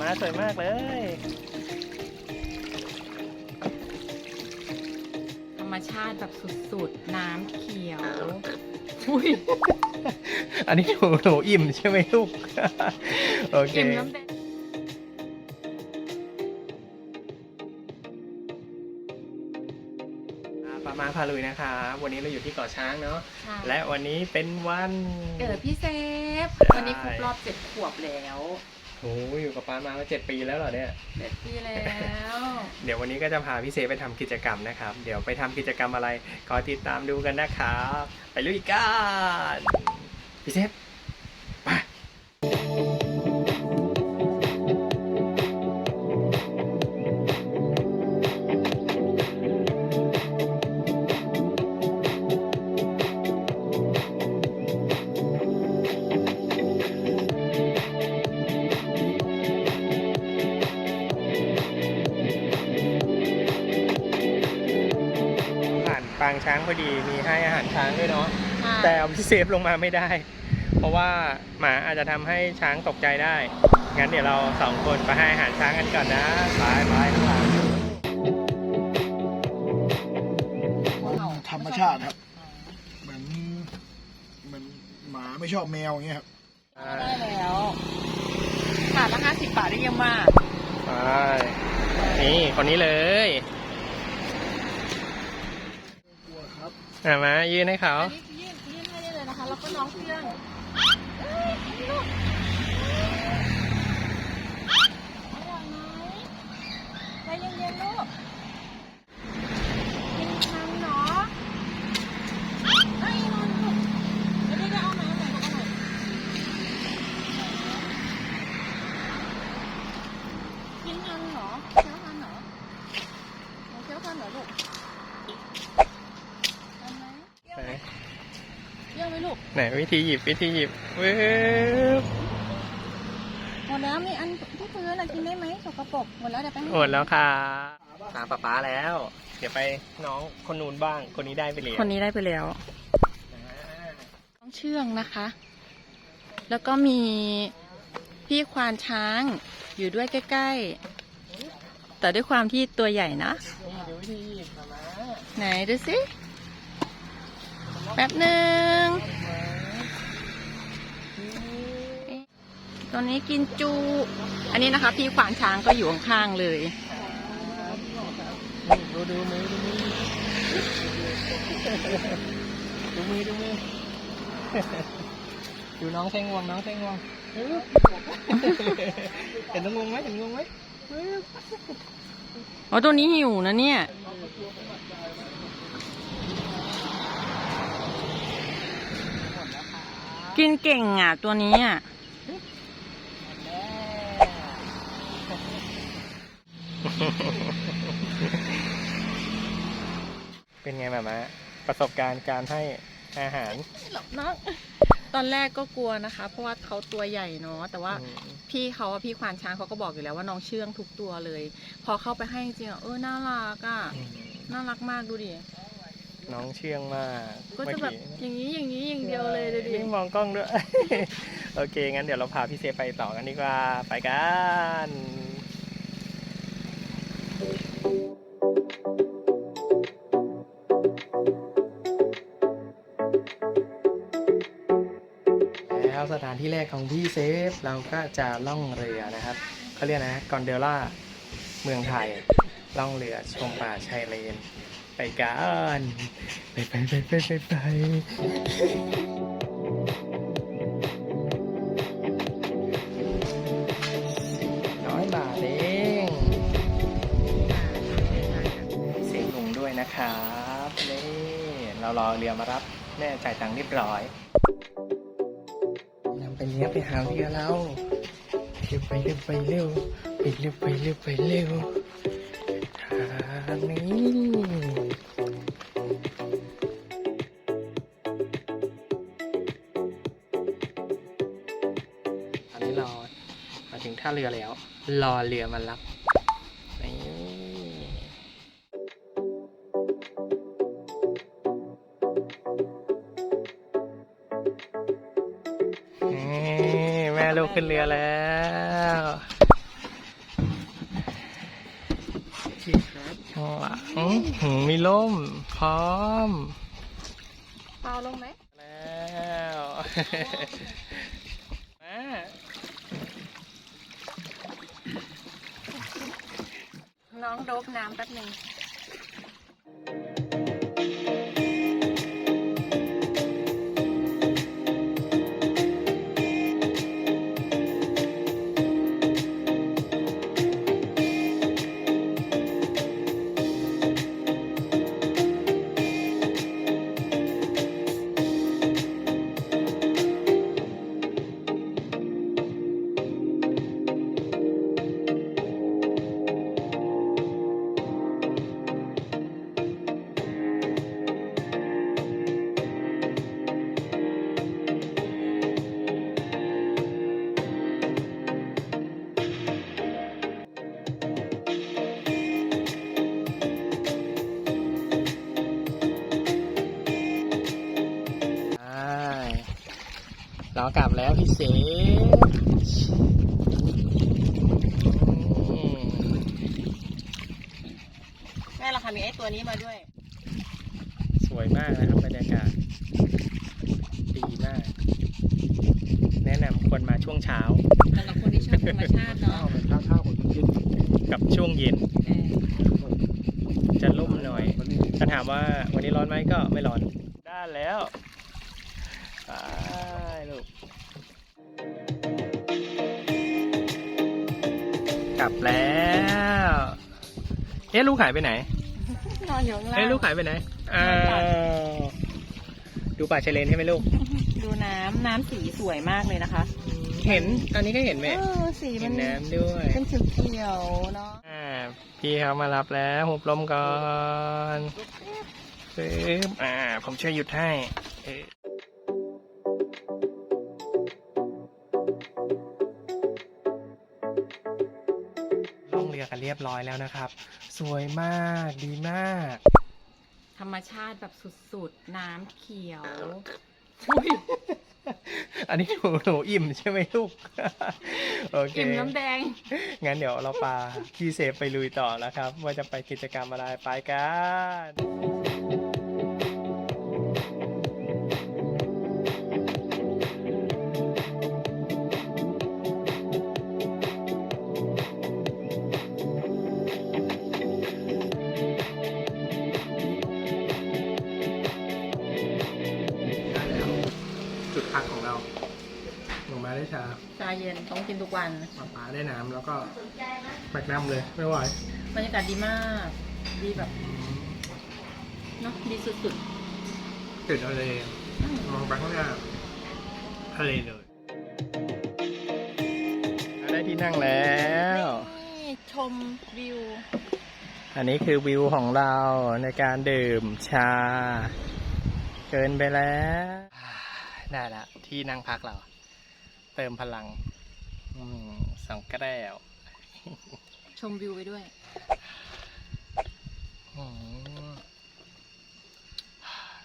มาสวยมากเลยธรรมชาติแบบสุดๆ น้ำเขียวอุ้ยอันนี้หนูหนูอิ่มใช่ไหมลูก โอเคกินน้ำแดงปามาพาลุยนะคะ วันนี้เราอยู่ที่เกาะช้างเนาะ ค่ะและวันนี้เป็นวัน เกิดพี่เซฟใช่วันนี้ครบรอบเจ็ดขวบแล้ว โอ้ยอยู่กับป้ามามาเจ็ดปีแล้วเหรอเนี่ย เจ็ดปีแล้ว เดี๋ยววันนี้ก็จะพาพี่เซฟไปทำกิจกรรมนะครับ เดี๋ยวไปทำกิจกรรมอะไรขอติดตามดูกันนะครับ ไปลุยกันพี่เซฟ เอาพี่เซฟลงมาไม่ได้ เพราะว่าหมาอาจจะทำให้ช้างตกใจได้ งั้นเดี๋ยวเราสองคนไปให้อาหารช้างกันก่อนนะบายบายข้างหลังธรรมชาติครับ เหมือนเหมือนหมาไม่ชอบแมวอย่างเงี้ยครับ ได้แล้วขาดละห้าสิบบาทได้เยังมากไปนี่คนนี้เลยกลัวครับอะมายืนให้เขาอันนี้ยื่นยื่น ก็น้องเพื่อนอร่อยไหมใจเย็นๆลูกกินทันเนาะไอ้นอนลูกเดี๋ยวได้เอาใหม่เอาใหม่เอาใหม่กินทันเหรอเคี้ยวทันเหรอหนูเคี้ยวทันเหรอลูกทันไหมเคี้ยว ไหน ไหมเคี้ยวไหมลูก ไหน วิธีหยิบวิธีหยิบเว้บหมดแล้วมีอันที่พื้นอะกินได้ไหมสกปรกหมดแล้วเดี๋ยวไปให้หมดแล้วค่ะตามป๊าป๊าแล้ว เดี๋ยวไปน้องคนนู้นบ้าง คนนี้ได้ไปเลยคนนี้ได้ไปแล้วน้องเชื่องนะคะ แล้วก็มีพี่ควานช้างอยู่ด้วยใกล้ ๆ แต่ด้วยความที่ตัวใหญ่นะนี่ดูวิธีหยิบมามาไหนดูสิ แป๊บหนึ่ง ตัวนี้กินจู อันนี้นะคะ พี่ควานช้างก็อยู่ข้างๆเลยนี่ดูดูมือดูมือดูมือดูมือดูน้องใช้งวงน้องใช้งวงเห็นน้องงวงไหมเห็นงวงไหมอ๋อตัวนี้หิวนะเนี่ยกินเก่งอะตัวนี้อะ เป็นไงแบบมาประสบการณ์การให้อาหารหลบน้องตอนแรกก็กลัวนะคะ เพราะว่าเขาตัวใหญ่เนาะแต่ว่าอืมพี่เขาอะพี่ควานช้างเขาก็บอกอยู่แล้วว่าน้องเชื่องทุกตัวเลย พอเข้าไปให้จริงๆอะเออน่ารักอะน่ารักมากดูดิน้องเชื่องมากก็จะแบบอย่างนี้อย่างนี้อย่างเดียวเลยดูดินี่มองกล้องด้วย โอเค งั้นเดี๋ยวเราพาพี่เซไปต่อกันดีกว่า ไปกัน ถานที่แรกของพี่เซฟ เราก็จะล่องเรือนะครับเขาเรียกนะกอนเดล่าเมืองไทยล่องเรือชมป่าชายเลน ไปกันไปไปไปไปไปไปน้อยบาทเองเสียงลุงด้วยนะครับนี่เรารอเรือมารับแม่จ่ายตังค์เรียบร้อย เลี้ยไปหาเรือเราเร็วไปเร็วไปเร็วไปเร็วไปเร็วไปเร็วทางนี้ตอนนี้รอมาถึงท่าเรือแล้ว รอเรือมารับ เร็วขึ้นเรือแล้วข้าหมีล่ม พร้อมเปล่าลงไหมแล้วน้องโดบน้ำแป๊บหนึ่ง เรากลับแล้วพี่เสฟอืมแม่เราค่ะมีไอ้ตัวนี้มาด้วย สวยมากนะครับบรรยากาศ ดีมาก แนะนำคนมาช่วงเช้าสำหรับคนที่ชอบธรรมชาติข้าเนาะวเป็นข้าวข้าวของกินกับช่วงเย็นเออจะร่มหน่อยวันนี้ถ้าถามว่าวันนี้ร้อนไหมก็ไม่ร้อน ได้แล้วไป ลูก กลับแล้ว เอ๊ะลูกหายไปไหน นอนอยู่ข้างล่างเอ๊ะลูกหายไปไหนอ้าวดูป่าชายเลนใช่ไหมลูก ดูน้ำน้ำสีสวยมากเลยนะคะเห็น ตอนนี้ก็เห็นไหมเออสีเห็มันนน้ำด้วย เป็นสีเขียวๆเนาะ อ่าพี่เขามารับแล้วหุบลมก่อนปึ๊บอ่า ผมช่วยหยุดให้เอ๊ะล่อ กันเรียบร้อยแล้วนะครับ สวยมากดีมาก ธรรมชาติแบบสุดๆ น้ำเขียวอันนี้หนูหนูอิ่มใช่ไหมลูก โอเค อิ่มน้ำแดง งั้นเดี๋ยวเราปาพี่เซฟไปลุยต่อแล้วครับ ว่าจะไปกิจกรรมอะไรไปกัน ช้าชาเย็นต้องกินทุกวันปลาปลาได้น้ำแล้วก็แบกน้ำเลยไม่ไหวบรรยากาศดีมาก ดีแบบเนาะดีสุดติดทะเลๆอืมมองไปข้างหน้าทะเลเลย ได้ที่นั่งแล้ว นี่ชมวิว อันนี้คือวิวของเราในการดื่มชา เกินไปแล้ว ได้ละที่นั่งพักเรา เติมพลังอืมสองแก้วชมวิวไปด้วย อืม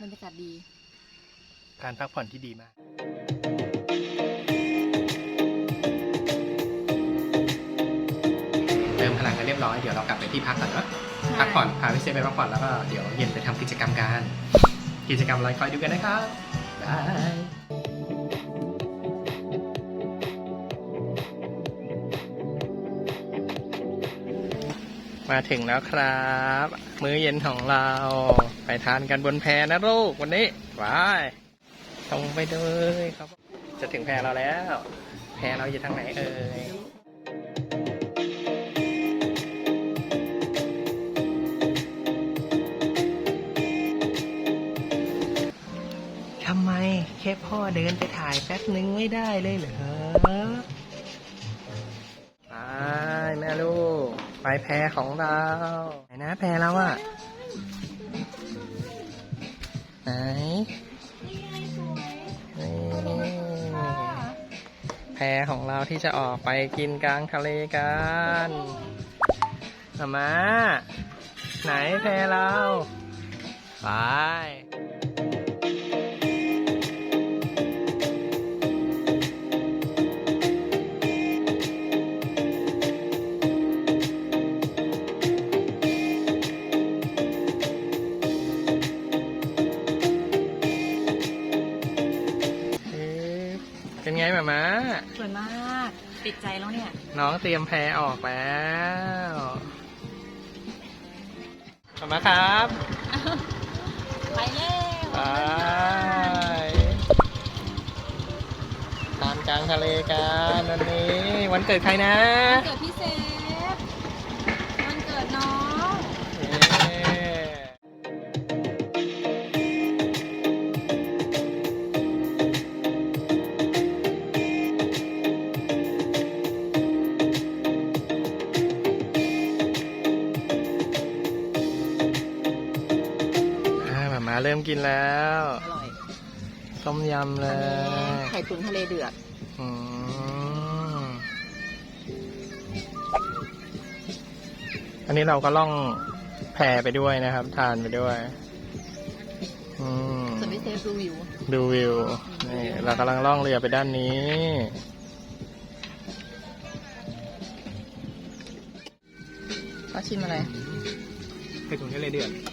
บรรยากาศดี การพักผ่อนที่ดีมาก เติมพลังกันเรียบร้อย เดี๋ยวเรากลับไปที่พักก่อนเนอะพักผ่อนพาพี่เซฟไปพักผ่อนแล้วก็เดี๋ยวเย็นไปทำกิจกรรมกัน กิจกรรมอะไรคอยดูกันนะครับบาย มาถึงแล้วครับ มื้อเย็นของเรา ไปทานกันบนแพนะลูกวันนี้ไปตรงไปเลยครับ จะถึงแพเราแล้ว แพเราอยู่ทางไหนเอ่ยทำไมแค่พ่อเดินไปถ่ายแป๊บนึงไม่ได้เลยเหรอ ไปแพรของเราไหนนะแพรเราอะไหนแพรของเราที่จะออกไปกินกลางทะเลกันมามาไหนแพรเรา ไป สวยมาก ติดใจแล้วเนี่ย น้องเตรียมแพรออกแล้วหมามาครับ ไปเร็วไปทานกลางทะเลกันวันนี้ วันเกิดใครนะวันเกิดพี่เซฟ มามาเริ่มกินแล้วอร่อยต้มยำเลอันนี้ยไข่ตุ๋นทะเลเดือด อืมอันนี้เราก็ล่องแพไปด้วยนะครับ ทานไปด้วย อืม ส่วนพี่เซฟดูวิว ดูวิวนี่เรากำลังล่องเรือไปด้านนี้ก็ชิมอะไรไข่ตุ๋นทะเลเดือดดู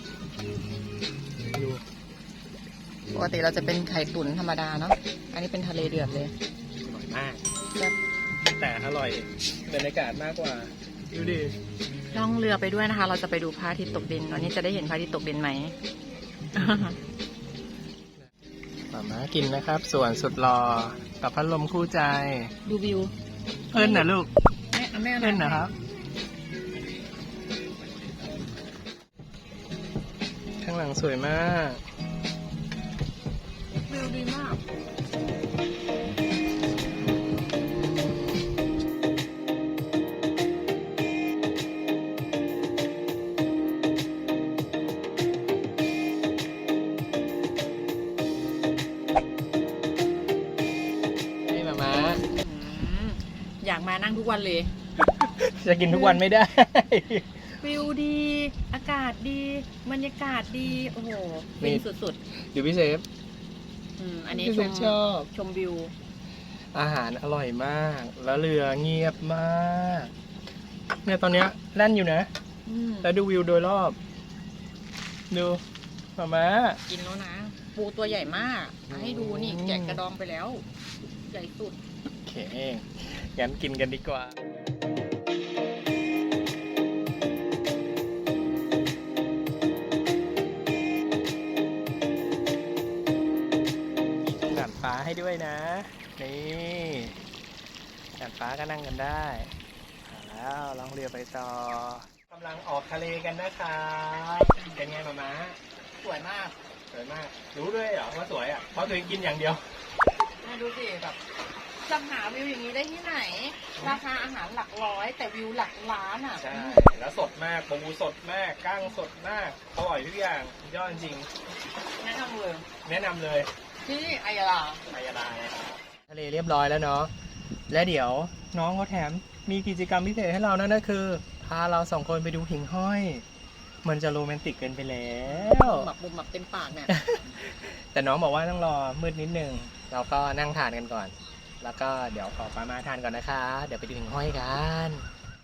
ปกติเราจะเป็นไข่ตุ๋นธรรมดาเนาะ อันนี้เป็นทะเลเดือดเลยอร่อยมาก แซ่บแต่อร่อยบรรยากาศมากกว่าดูดิล่องเรือไปด้วยนะคะ เราจะไปดูพระอาทิตย์ตกดิน วันนี้จะได้เห็นพระอาทิตย์ตกดินไหม หมามากินนะครับ ส่วนสุดรอกับพัดลมคู่ใจ ดูวิวเอิ้นนะลูกแม่แม่เอิ้นนะครับ ข้างหลังสวยมากวิว ดีมากนี่หมามาอืมอยากมานั่งทุกวันเลย จะกินทุกวันไม่ได้ วิวดี อากาศดี บรรยากาศดี โอ้โหนี่ ฟินสุดอยู่พี่เซฟๆ อืมอันนี้พี่ชเซมฟชอบ ชมวิว อาหารอร่อยมาก แล้วเรือเงียบมากเนี่ยตอนเนี้ยแล่นอยู่นะ อืมแล้วดูวิวโดยรอบ ดูมามา กินแล้วนะ ปูตัวใหญ่มากเอาให้ดูนี่ อืม แกะกระดองไปแล้ว ใหญ่สุด โอเคงั้นกินกันดีกว่า ให้ด้วยนะ นี่ด่านฟ้าก็นั่งกันได้เอาแล้วล่องเรือไปต่อกำลังออกทะเลกันนะครับเป็นไงมามาสวยมากสวยมาก รู้ด้วยเหรอว่าสวยอะเพราะตัวเองกินอย่างเดียวมาดูสิแบบจะหาวิวอย่างนี้ได้ที่ไหน ราคาอาหารหลักร้อย แต่วิวหลักล้านอะใช่แล้วสดมากปูสดมากกั้งสดมากอร่อยทุกอย่างยอดจริงแนะนำเลยแนะนำเลย ที่นี่อายาลาไายาลาทะเลเรียบร้อยแล้วเนาะและเดี๋ยวน้องเขาแถมมีกิจกรรมพิเศษให้เรานั่นก็คือ พาเราสองคนไปดูหิ่งห้อย มันจะโรแมนติกเกินไปแล้วหมับบุมหมับเต็มปากเนี่ยแต่น้องบอกว่าต้องรอมืดนิดนึงเราก็นั่งทานกันก่อน แล้วก็เดี๋ยวขอปามาทานก่อนนะคะ เดี๋ยวไปดูหิ่งห้อยกัน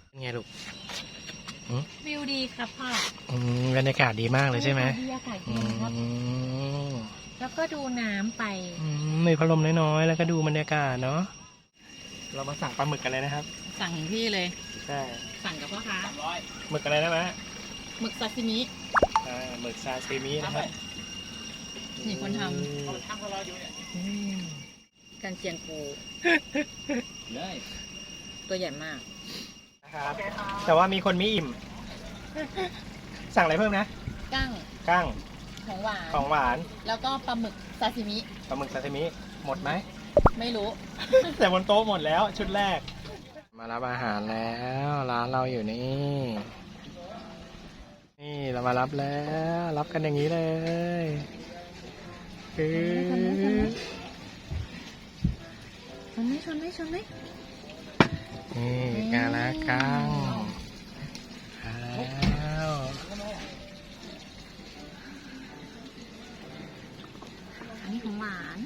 เป็นไงลูกวิวดีครับพ่ออืมบรรยากาศดีมากเลยใช่ไหมดีอากาศอืดีครับม แล้วก็ดูน้ำไปอืมมีพัดลมน้อยๆ แล้วก็ดูบรรยากาศเนาะ เรามาสั่งปลาหมึกกันเลยนะครับ สั่งถึงที่เลย ใช่ สั่งกับพ่อค้าหมึกอะไรนะมะหมึกซาซิมิ อ่าหมึกซาซิมินะครับนี่คนทำ อืมกันเชียงปู ตัวใหญ่มาก นะครับ แต่ว่ามีคนไม่อิ่ม สั่งอะไรเพิ่มนะ กั้ง กั้ง ของหวาน ของหวานแล้วก็ปลาหมึกซาซิมิ ปลาหมึกซาซิมิหมดไหม ไม่รู้ แต่บนโต๊ะหมดแล้วชุดแรก มารับอาหารแล้ว ร้านเราอยู่นี่ นี่เรามารับแล้ว รับกันอย่างนี้เลยคือชนไหมชนไหมชนไหมนี่กาละกัง ของหวาน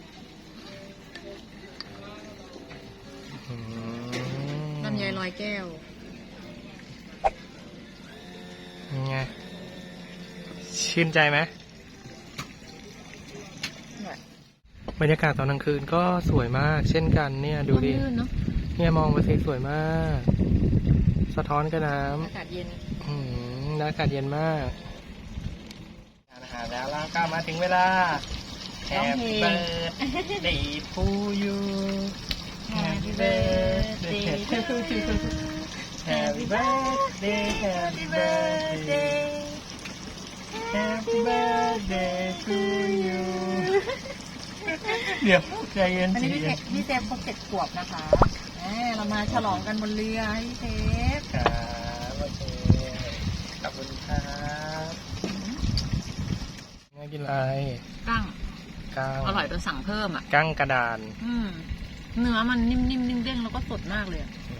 อืมลำไยลอยแก้วไง ชื่นใจไหมบรรยากาศตอนกลางคืนก็สวยมาก เช่นกันเนี่ยดูดิร่มรื่นเนาะเนี่ยมองไปสิสวยมาก สะท้อนกับน้อากาศเย็นำอืมแล้วอากาศเย็นมากทานอาหารแล้วแล้วก็มาถึงเวลา ร้องเพลง birthday to you Happy birthday to you Happy birthday Happy birthday Happy birthday to you เดี๋ยวใจเย็นอันใจนี้พี่เซเย็นฟพี่เซฟครบเจ็ดขวบนะคะแหมเรามาฉลองกันบนเรือพี่เซฟครับโอเคขอบคุณครับไม่กินอะไรกั้ง ก้างอร่อยจนสั่งเพิ่มอะก้างกระดาน อืมเนื้อมันนิ่มๆเด้งๆแล้วก็สดมากเลยอะอื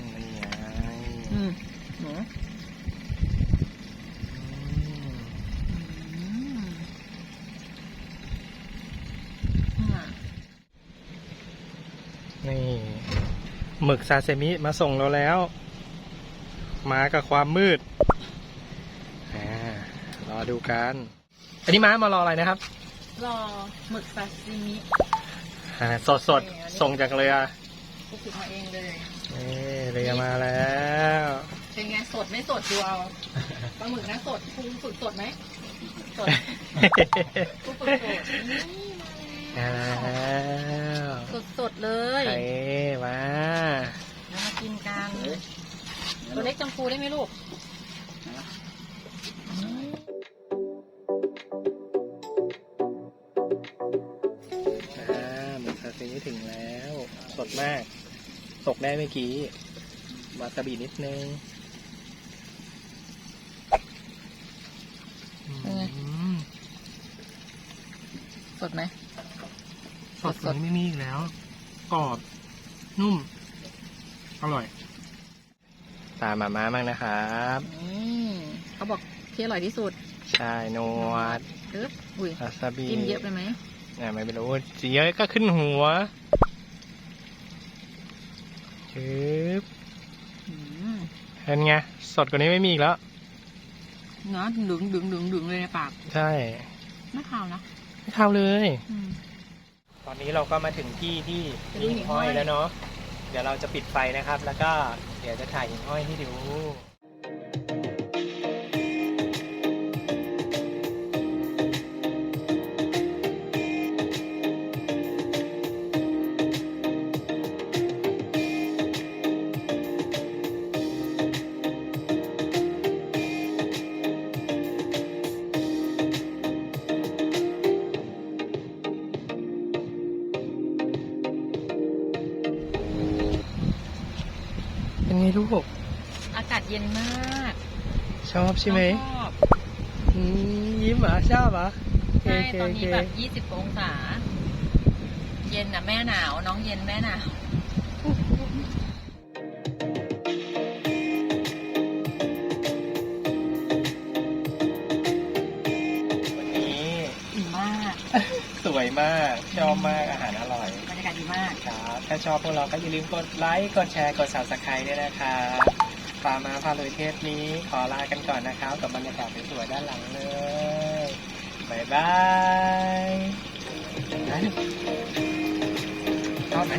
มนี่ไงอืมหนูอืมอืมอะนี่หมึกซาเซมิมาส่งเราแล้ว มากับความมืดอ่ารอดูกัน อันนี้ม้ามารออะไรนะครับ รอหมึกซาซิมิอ่าสดสดๆส่งจากเรือกูฝึกมาเองเลย นี่เรือมาแล้ว เป็นไงสดไม่สดดูเอาปลาหมึกนะสดคุณฝึกสดไหมสดกูฝึกสดนี่มามาแล้แล้ววสดสดๆเลยไปมาเดี๋ยวมากินกันตัวเล็กจังฟูได้ไหมลูก มาก ตกได้เมื่อกี้วาซาบินิดนึงอืมสดไหม สดสดไม่มีอีกแล้ว กรอบ นุ่ม อร่อย ตามมาม้ามั่งนะครับนี่เขาบอกที่อร่อยที่สุดใช่นวดปึ๊บอุ้ยวาซาบิจิ้มเยอะไปไหมอ่าไม่รู้สีเยอะก็ขึ้นหัว ปึ๊บอืมเป็นไง สดกว่านี้ไม่มีอีกแล้ว เนาะดึงดึงดึงดึงเลยในปาก ใช่ ไม่คาวนะ ไม่เข้าเลยอืมตอนนี้เราก็มาถึงที่ที่จะดูมีหิ่หิ่งงห้ห้ออยยแล้วเนาะ เดี๋ยวเราจะปิดไฟนะครับ แล้วก็เดี๋ยวจะถ่ายหิ่งห้อยให้ดู ลูก อากาศเย็นมากชอบใช่ไหมชอบอืมยิ้มเหรอชอบเหรอใช่โเคตอนนี้โเคแบบยี่สิบองศา เย็นอะแม่หนาว น้องเย็นแม่หนาววันนี้อิ่มมาก สวยมาก ชอบมากอาหารอร่อยบรรยากาศ ดีมากครับถ้าชอบพวกเราก็อย่าลืมกดไลค์กดแชร์กด subscribe ด้วยนะครับฟามาพาลุยเทปนี้ขอลากันก่อนนะครับ กับบรรยากาศสวยๆด้านหลังเลยบายบายชอบไหม